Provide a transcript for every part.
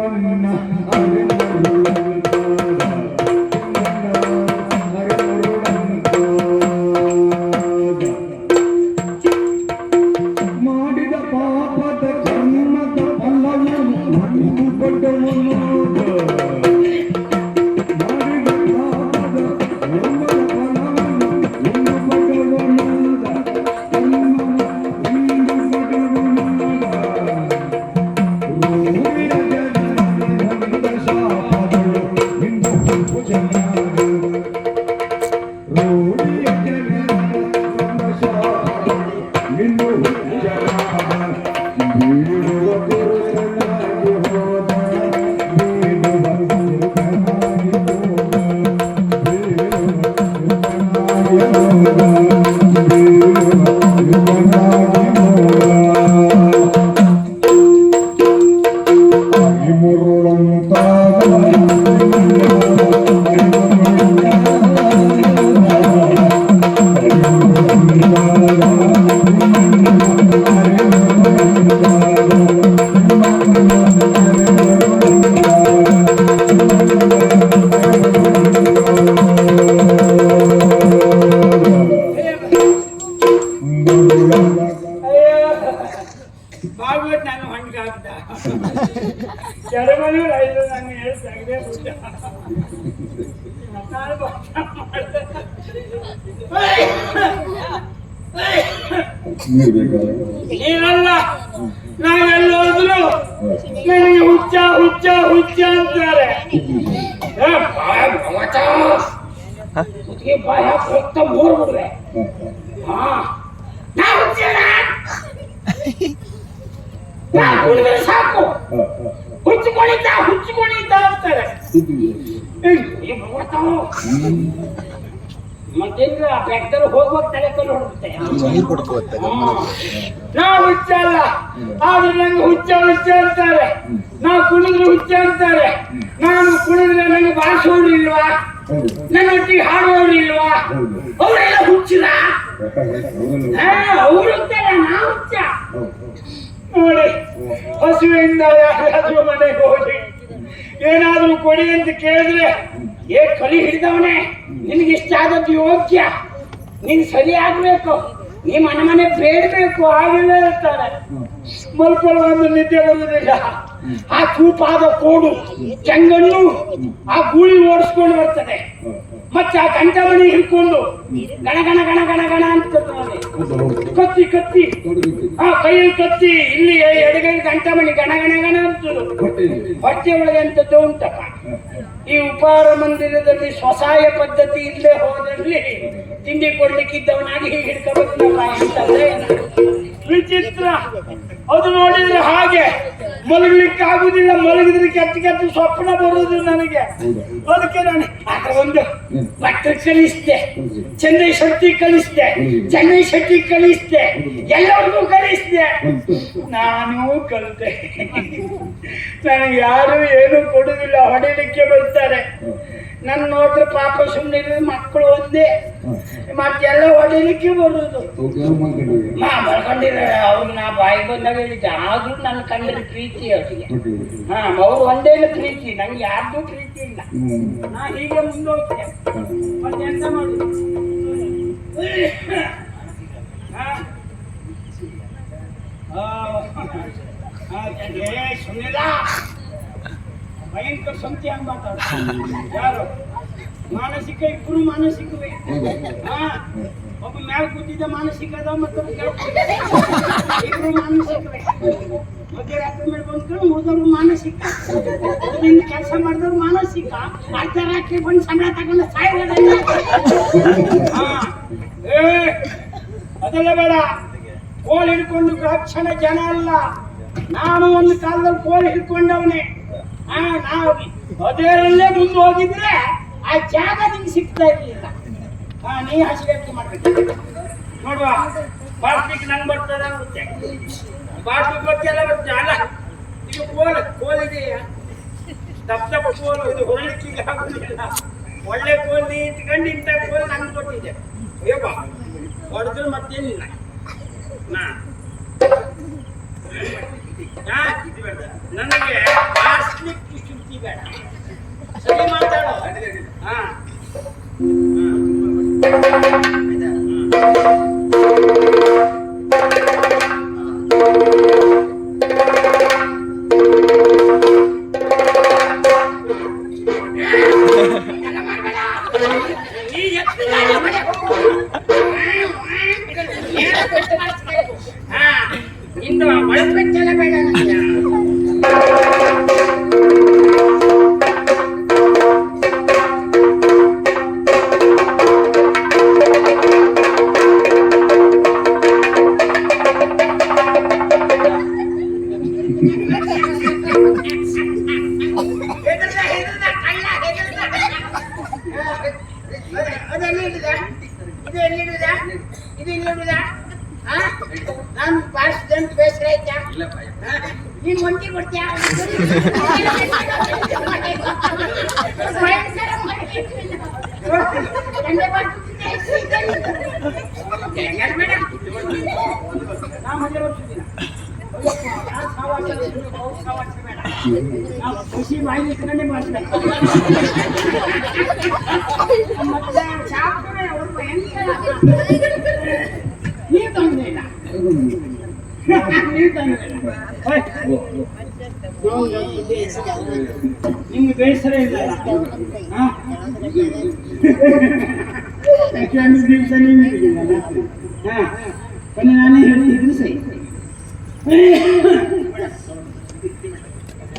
ಮಾಡಿದ ನೀನಲ್ಲ ನಾವೆಲ್ಲ ಹೋದ್ರು ನನಗೆ ಹುಚ್ಚ ಹುಚ್ಚ ಹುಚ್ಚ ಅಂತಾರೆ. ಬಾಯ ರಕ್ತ ಮೂರ್ಬಿಡ್ರೆ ಹಾ. ಸಾಕು. ಹುಚ್ಚಿಕೊಂಡಿದ್ದ ಹುಚ್ಚಿಕೊಂಡಿದ್ದ ಅಂತಾರೆ. ಮತ್ತೇನ್ರ ಬೆಟ್ಟದಲ್ಲಿ ಹೋಗುವಾಗ ತಲೆ ಕಲ್ಲು ಹೊಡುತ್ತೆ ನಾ ಹುಚ್ಚ ಅಲ್ಲ ಆದ್ರೆ ನಂಗೆ ಹುಚ್ಚ ಹುಚ್ಚ ಅಂತಾರೆ. ನಾವು ಕುಣಿದ್ರೆ ಹುಚ್ಚ ಅಂತಾರೆ. ನಾನು ಕುಣಿದ್ರೆ ನನಗೆ ಬಾರಿಸೋರು ಇಲ್ವಾ ನನ್ನ ಒಟ್ಟಿಗೆ ಹಾಡುವವರು ಇಲ್ವಾ ಅವರೆಲ್ಲ ಹುಚ್ಚಿಲ್ಲ ಅವರು ನಾ ಹುಚ್ಚ. ನೋಡಿ ಹಸುವಿಂದ ಯಾರಾದ್ರೂ ಮನೆಗೆ ಹೋಗಿ ಏನಾದ್ರೂ ಕೊಡಿ ಅಂತ ಕೇಳಿದ್ರೆ ಏ ಕಲಿ ಹಿಡಿದವನೇ, ನಿನಗೆ ಇಷ್ಟ ಆದದ್ದು ಯೋಗ್ಯ. ನೀನ್ ಸರಿ ಆಗ್ಬೇಕು ನೀ ಮನೆ ಬೇಡಬೇಕು, ಹಾಗೆಲ್ಲ ಇರ್ತಾರೆ ಮಲ್ಕೊಳ್ಳೋ ನಿದ್ದೆ ಬರುವುದಿಲ್ಲ. ಆ ಚೂಪಾದ ಕೋಡು ಚೆಂಗನ್ನು ಆ ಗೂಳಿ ಓಡಿಸ್ಕೊಂಡು ಬರ್ತದೆ. ಮತ್ತೆ ಆ ಕಂಠಮಣಿ ಹಿಡ್ಕೊಂಡು ಗಣ ಗಣ ಗಣ ಗಣ ಗಣ ಅಂತ ಕತ್ತಿ ಕತ್ತಿ. ಆ ಕೈಯಲ್ಲಿ ಕತ್ತಿ ಇಲ್ಲಿ ಎಡಗೈ ಕಂಠಮಣಿ ಗಣ ಗಣ ಗಣ ಅಂತ ಹೊಟ್ಟೆ ಒಳಗೆ ಅಂತದ್ದು ಉಂಟಪ್ಪ. ಈ ಉಪಹಾರ ಮಂದಿರದಲ್ಲಿ ಸ್ವಸಹಾಯ ಪದ್ಧತಿ ಇಲ್ಲೇ ಹೋದಲ್ಲಿ ತಿಂಡಿ ಕೊಡ್ಲಿಕ್ಕಿದ್ದವನಾಗಿ ಹೀಗೆ ಅಂತಂದ್ರೆ ವಿಚಿತ್ರ. ಅದು ನೋಡಿದ್ರೆ ಹಾಗೆ. ಮಲಗಲಿಕ್ಕೆ ಆಗುದಿಲ್ಲ ಮಲಗಿದ್ರೆ ಕೆಟ್ಟ ಕೆಟ್ಟ ಸ್ವಪ್ನ ಬರುವುದು ನನಗೆ. ಅದಕ್ಕೆ ನಾನು ಒಂದು ಭಟ್ರು ಕಲಿಸ್ದೆ ಚೆನ್ನೈ ಶಕ್ತಿ ಕಲಿಸ್ದೆ ಚೆನ್ನೈ ಶಕ್ತಿ ಕಲಿಸ್ದೆ ಎಲ್ಲರಿಗೂ ಕಲಿಸ್ದೆ ನಾನು ಕಲಿತೆ ನನಗೆ ಯಾರು ಏನು ಕೊಡುದಿಲ್ಲ ಹೊಡಿಲಿಕ್ಕೆ ಬರ್ತಾರೆ. ನನ್ನ ನೋಡ್ರೆ ಪಾಪ ಸುಮ್ಮನೆ ಮಕ್ಕಳು ಒಂದೇ. ಮತ್ತೆಲ್ಲ ಹೊಡಿಲಿಕ್ಕೆ ಬರುದು ಮಾ ಮಲ್ಕೊಂಡಿರ ಅವ್ರು ನಾ ಬಾಯಿ ಬಂದಾಗ ಹೇಳಿದ್ದೆ. ಆದ್ರೂ ನನ್ನ ಕಣ್ಣಲ್ಲಿ ಪ್ರೀತಿ ಅವ್ರಿಗೆ. ಅವರಿಗೆ ಹಾ ಅವ್ರು ಒಂದೇ ಪ್ರೀತಿ ನಂಗೆ ಯಾರ್ದು ಪ್ರೀತಿ ಇಲ್ಲ. ನಾ ಹೀಗೆ ಮುಂದೋಗ್ತೇನೆ. ಮತ್ತೆ ಎಂತ ಮಾಡುದು. ಭಯಂಕರ ಸಂತಿ ಹಂಗ ಮಾತಾಡ ಯಾರು? ಮಾನಸಿಕ ಇಬ್ರು ಮಾನಸಿಕವೇ. ಹಾ. ಒಬ್ಬ ಮ್ಯಾಲ ಕೂತಿದ್ದ ಮಾನಸಿಕ ಅದ ಮತ್ತೆ ಮಾನಸಿಕವೇ ಮಧ್ಯರಾತ್ರಿ ಮೇಲೆ ಬಂದ್ಕೊಂಡು ಉಳಿದವ್ರು ಮಾನಸಿಕ. ಕೆಲಸ ಮಾಡಿದವ್ರು ಮಾನಸಿಕ. ಅರ್ಧ ರಾತ್ರಿ ಬಂದು ಸಂಬಳ ತಗೊಂಡು ಸಾಯಿಲ್ಲ ಏ, ಅದೆಲ್ಲ ಬೇಡ. ಕೋಲ್ ಹಿಡ್ಕೊಂಡು ರಕ್ಷಣ ಜನ ಅಲ್ಲ. ನಾನು ಒಂದು ಕಾಲದಲ್ಲಿ ಕೋಲ್ ಹಿಡ್ಕೊಂಡವನೇ. ಹಾ ನಾವು ಅದರಲ್ಲೇ ಮುಂದೆ ಹೋಗಿದ್ರೆ ಆ ಜಾಗ ನಿಮ್ಗೆ ಸಿಗ್ತಾ ಇರ್ಲಿಲ್ಲ. ಹಾ ನೀ ಹಸಿಗಟ್ಟಿ ಮಾಡ್ಬೇಕು. ನೋಡುವ ಬಾಸ್ಲಿಕ್ಕೆ ನಂಗೆ ಬರ್ತದ ಬರುತ್ತೆ ಬರ್ತದೆ, ಅಲ್ಲ? ಇದು ಕೋಲ್ ಕೋಲ್ ಇದೆಯಾ? ಕೋಲು, ಇದು ಹೊರಳಿಕ್ಕೆ ಆಗುದಿಲ್ಲ. ಒಳ್ಳೆ ಕೋಲ್ ನೀ ಇಟ್ಕೊಂಡು ಇಂಥ ಕೋಲ್ ನಂಗೆ ಕೊಟ್ಟಿದೆ ಅಯ್ಯಪ್ಪ, ಹೊಡೆದ್ರೆ ಮತ್ತೇನಿಲ್ಲ. ನಾ. ನನಗೆ ಶುದ್ಧಿ ಬೇಡ. ಸರಿ ಮಾತಾಡೋ. ಹಾ. ನೀ ಅದ- ಅದು ಎಲ್ಲಿಡುದ? ಇದು ಎಲ್ಲಿಡುದ? ಇದು ಎಲ್ಲಿಡುದ? ಆ? ನಾನು ಬಾರಿಸ್ದೆ ಅಂತ ಬೇಸರ ಆಯ್ತಾ ಆ? ನೀನ್ ಒಂಟಿ ಕೊಡ್ತೀಯ ಖುಷಿ ಬಾಯಿ ಇಟ್ಕೊಂಡೇ ಮಾಡ್ಬೇಕು ಮತ್ತೆ ಶಾಸ್ತ್ರವೇ ಅವ್ರು ಭಯಂಕರ. ನೀವ್ ತೊಂದ್ರೆ ಇಲ್ಲ ನೀವ್ ತೊಂದ್ರೆ ಇಲ್ಲ ಹೋಯ್. ನಿಮ್ಗೆ ಬೇಸರ ಇಲ್ಲ ಹಾ? ಯಾಕೆಂದ್ರೆ ದಿವಸ ನೀವು ಇದ್ದೀರಲ್ಲ? ಹಾ ಕೊನೆ ನಾನೇ ಹೇಳ್ತಿದ್ರು ಸರಿ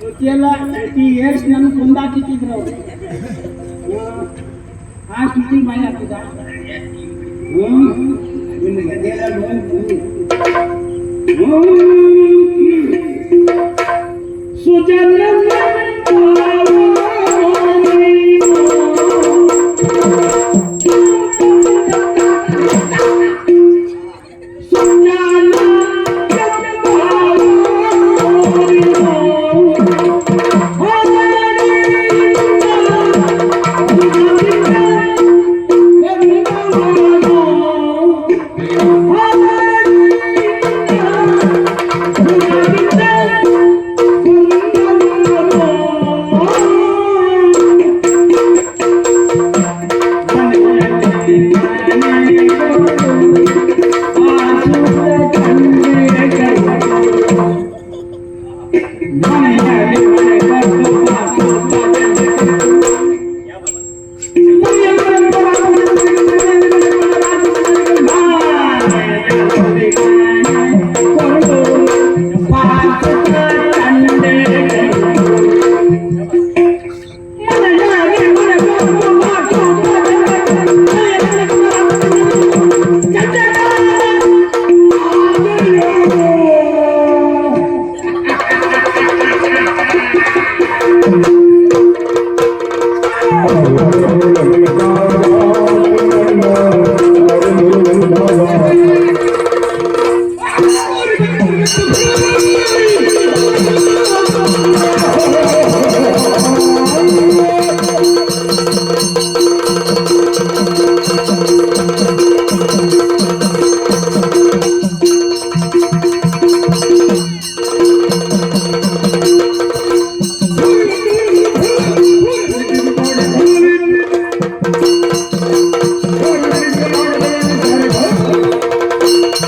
ಗೊತ್ತಿಲ್ಲ ಪ್ರತಿ ಏರ್ಸ್ ನನ್ಗೆ ಕೊಂದಾಕಿಟ್ಟಿದ್ರು ಅವರು ಆ ಸುದ್ದಿ ಬಾಯಿ ಹಾಕಿದ ಹ್ಮ್ Sujana